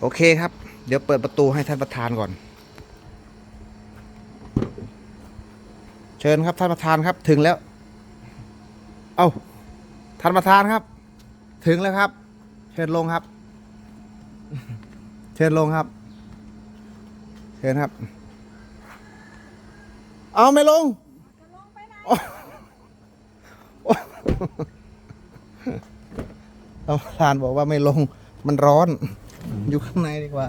โอเคครับ เดี๋ยวเปิดประตูให้ท่านประธานก่อน เชิญครับท่านประธานครับถึงแล้ว เอ้าท่านประธานครับ ถึงแล้วครับ เชิญลงครับ เชิญลงครับ เชิญครับ เอาไม่ลงท่านประธานบอกว่าไม่ลงมันร้อน อยู่ข้างในดีกว่า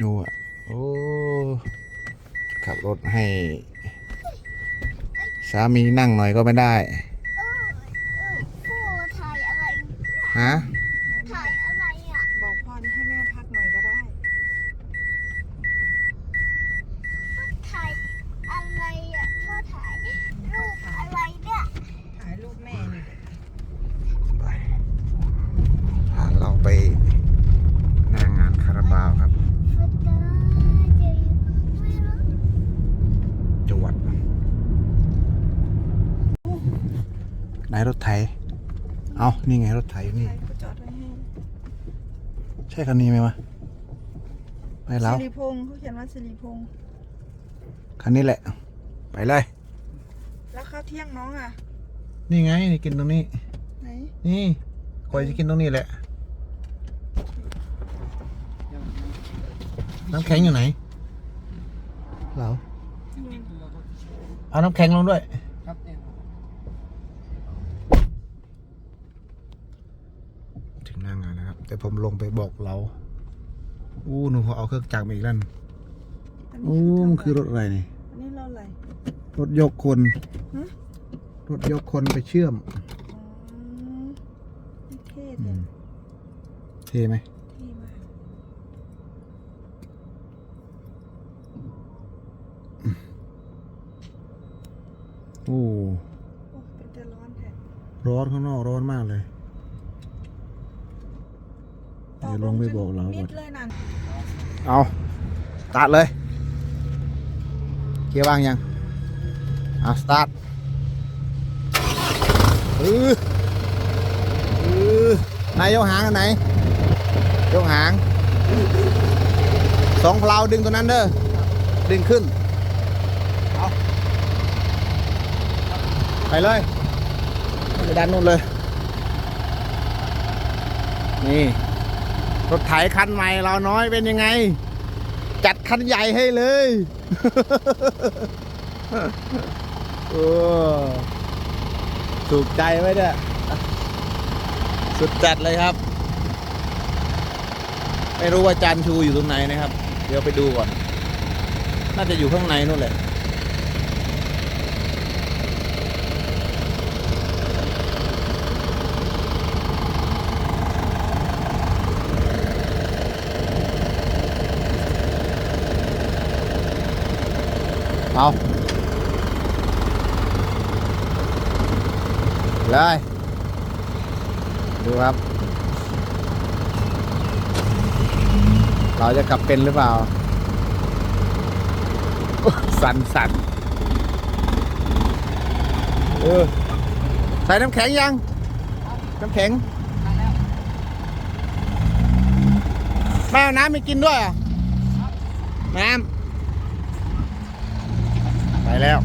ดูอะ โอ้ ขับรถให้ สามีนั่งหน่อยก็ไม่ได้พ่อถ่ายอะไร ฮะ ถ่ายอะไรอะ บอกพ่อนี่ให้แม่พักหน่อยก็ได้ ถ่ายอะไรอะพ่อถ่ายรูปอะไรเนี่ย ถ่ายรูปแม่นี่ ไปพาเราไปหน้างานคาราบาวครับ ฟุตเตอร์เจอไม่รู้ จังหวัดไหนรถไถ เอานี่ไงรถไถอยู่นี่ใครก็จอดไว้ให้ใช่คันนี้ไหมวะไม่แล้ว สิริพงษ์เขาเขียนว่าสิริพงษ์คันนี้แหละ ไปเลย แล้วข้าวเที่ยงน้องอะ นี่ไงนี่กินตรงนี้ ไหนนี่คอยจะกินตรงนี้แหละ น้ำแข็งอยู่ไหน เหรอเอาน้ำแข็งลงด้วย ถึงหน้างานนะครับ แต่ผม ลงไปบอกเรา อู้หนูเขาเอาเครื่องจักรมาอีกแล้วอันอู้นี้มันคือรถอะไรนี่อันนี้เราอะไรรถยกคนฮะรถยกคนไปเชื่อมอ๋อนี่เท่อืเลยมเท่ไหมเท่มากโอ้โอ้เป็นแต่ร้อนแท้ร้อนข้างนอกร้อนมากเลย เดี๋ยวลงไปบอกเราก่อนมิดเลยนั่นเอาตัดเลย เกียร์ว่างยังอะสตาร์ทเออเออนายยกหางอันไหนยกหางสองเพลาดึงตัวนั้นเด้อดึงขึ้นเอาไปเลยไปดันนู่นเลยนี่ รถไถคันใหม่เราน้อยเป็นยังไง จัดคันใหญ่ให้เลยโอ้ถูกใจไหมเนี่ยสุดจัดเลยครับ ไม่รู้ว่าจานชูอยู่ตรงไหนนะครับ เดี๋ยวไปดูก่อน น่าจะอยู่ข้างในนู่นแหละ เอา เลย ดูครับ เราจะกลับเป็นหรือเปล่า สันสันเออใส่น้ำแข็งยัง น้ำแข็งแม่เอาน้ำไม่กินด้วยอะน้ำ ไปแล้ว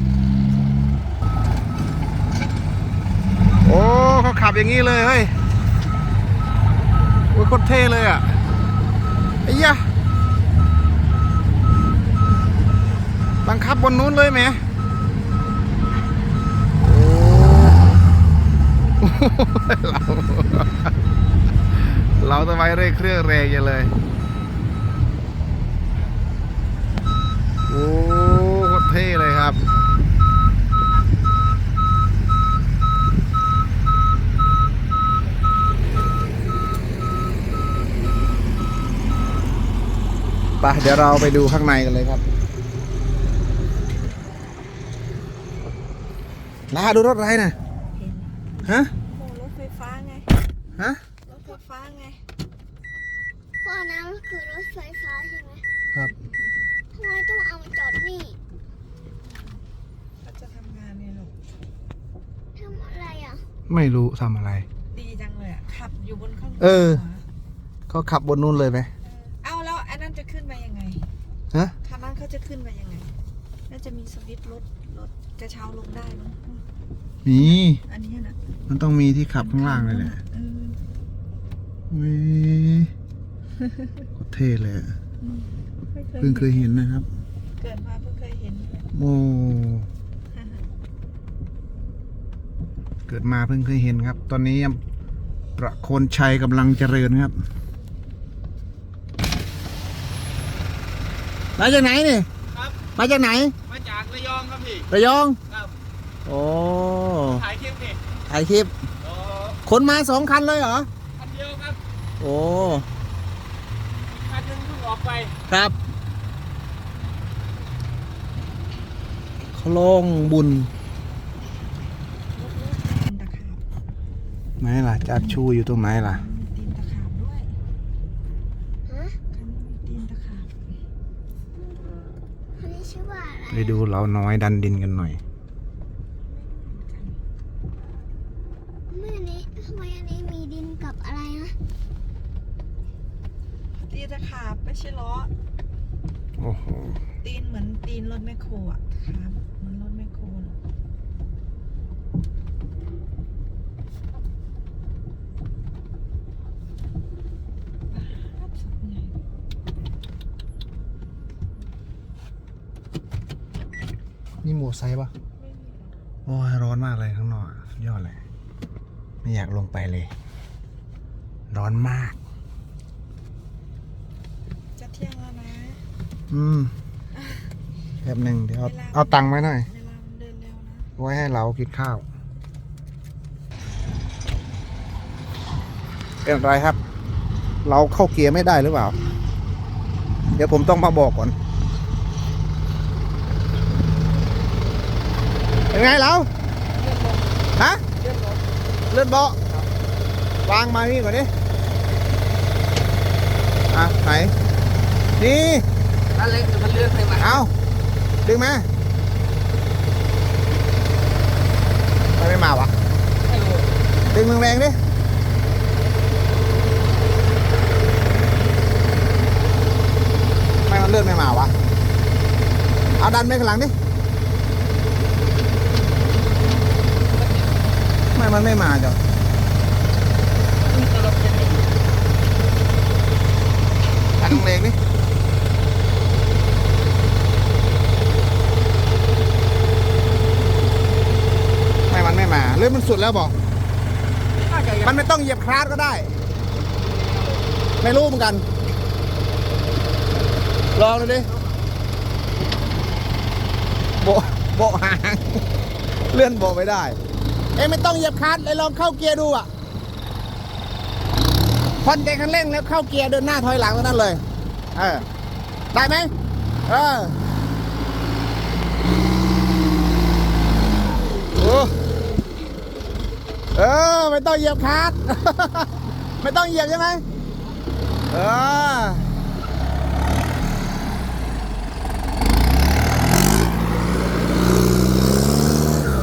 อ้เขาขับอย่างนี้เลยเฮ้ยโอ้ยโคตรเท่เลยอะไอ้ยะบังคับบนนู้นเลยไหมโอ้เราเราทำไมเร่งเครื่องแรงอย่างเลยโอ้โคตรเท่เลยครับ ไป เดี๋ยวเราไปดูข้างในกันเลยครับลาดูรถอะไรนะเห็นฮะโอ้รถไฟฟ้าไง ฮะ รถไฟฟ้าไงพ่อน้ำมันคือรถไฟฟ้าใช่ไหมครับทำไมต้องเอามาจอดนี่เราจะทำงานเนี่ยลูกทำอะไรอะทไม่รู้ทำอะไร ดีจังเลยอะ ขับอยู่บนข้างบนเออหัวเขาขับบนนู้นเลยไหม ฮะคันนั้นเขาจะขึ้นไปยังไง น่าจะมีสวิตช์รถรถกระเช้าลงได้มั้งมีอันนี้นะมันต้องมีที่ขับข้างล่างเลยแหละเออวิโคตรเท่เลยอะไม่เพิ่งเคยเห็นนะครับ เกิดมาเพิ่งเคยเห็นโอ้เกิดมาเพิ่งเคยเห็นครับ ตอนนี้ประโคนชัยกำลังเจริญครับ มาจากไหนนี่ครับ มาจากไหนมาจากระยองครับพี่ ระยองครับ โอ้ถ่ายคลิปนี่ถ่ายคลิปโอ้คนมาสองคันเลยเหรอ คันเดียวครับโอ้คันหนึงเพิ่งออกไปครับคลองบุญตีนตะขาบไหนล่ะจัดชูอยู่ตรงไหนล่ะมีตีนตะขาบด้วย ฮะ คันนี้มีตีนตะขาบ อันนี้ชื่อว่าอะ ไรไปดูเราน้อยดันดินกันหน่อย เมื่อนี้ทำไมอันนี้มีดินกับอะไรนะตีนตะขาบไม่ใช่ล้อโอ้โห ตีนเหมือนตีนรถแมคโครอะครับเหมือนรถแมคโครเลยป๊าบสับใหญ่ นี่หมวกไซส์ปะไม่มีหรอกโอ้ยร้อนมากเลยข้างนอกสุดยอดเลย ไม่อยากลงไปเลย ร้อนมาก จะเที่ยงแล้วนะ อืมแป๊บหนึ่งเดี๋ยวเอาเวลา เอาตังค์ไว้หน่อย เวลามันเดินเร็วนะ ไว้ให้เรากินข้าว เป็นไรครับ เราเข้าเกียร์ไม่ได้หรือเปล่า เดี๋ยวผมต้องมาบอกก่อน เป็นไงเราฮะเลื่อนเบาะวางมานี่ก่อนดิอะไหนนี่ถ้าเล็กมันเลื่อนไปมาเอาดึงมาทำไมไม่มาวะไม่รู้ดึงแรงๆดิไม่มันเลื่อนไม่มาวะเอาดันไปข้างหลังดิ ไม่มันไม่มาจ้ะมีตลบจะนี่ดันแรงดิไม่มันไม่มาหรือมันสุดแล้วบอกน่าจะยังมันไม่ต้องเหยียบคลาสก็ได้ ไม่รู้เหมือนกัน ลองดูดิโบะโบะหาง เลื่อนโบะไม่ได้ เอ้ไม่ต้องเหยียบคลาสเลยลองเข้าเกียร์ดูอะผ่อนใจคันเร่งแล้วเข้าเกียร์เดินหน้าถอยหลังเท่านั้นเลย เออ ได้ไหมเออเออ ไม่ต้องเหยียบคลัดไม่ต้องเหยียบใช่ไหมเออ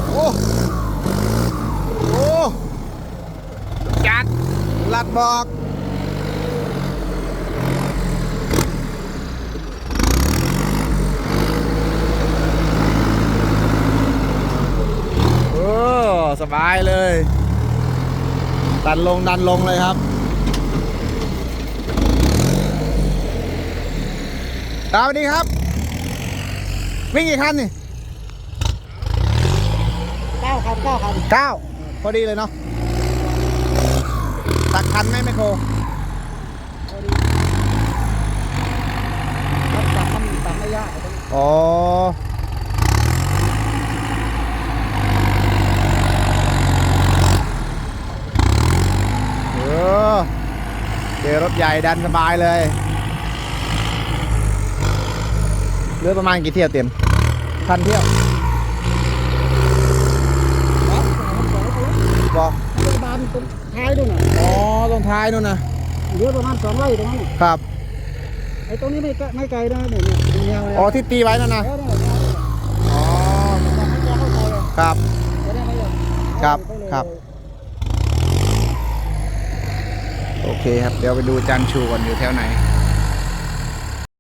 โอ้ โอ้จัดลัดบอกโอ้สบายเลย ดันลงดันลงเลยครับสวัสดีครับ วิ่งกี่คันนี่เก้าคันเก้าคันเก้า พอดีเลยเนาะตักคันไหมไมโครรับตัดมันตัดไม่ยากอ๋อเออเจอรถใหญ่ดันสบายเลยเหลือประมาณกี่เที่ยวเต็มพันเที่ยว บ่โรงพาบาลตรงท้ายนู่นน่ะอ๋อตรงท้ายนู่นนะเหลือประมาณสองไร่ตรงนั้นครับไอ้ตรงนี้ไม่ไกลม่ไกลนะเนี่ยอ๋อที่ตีไว้นั่นนะอ๋อครับครับครับ โอเคครับ เดี๋ยวไปดูจันชูก่อนอยู่แถวไหน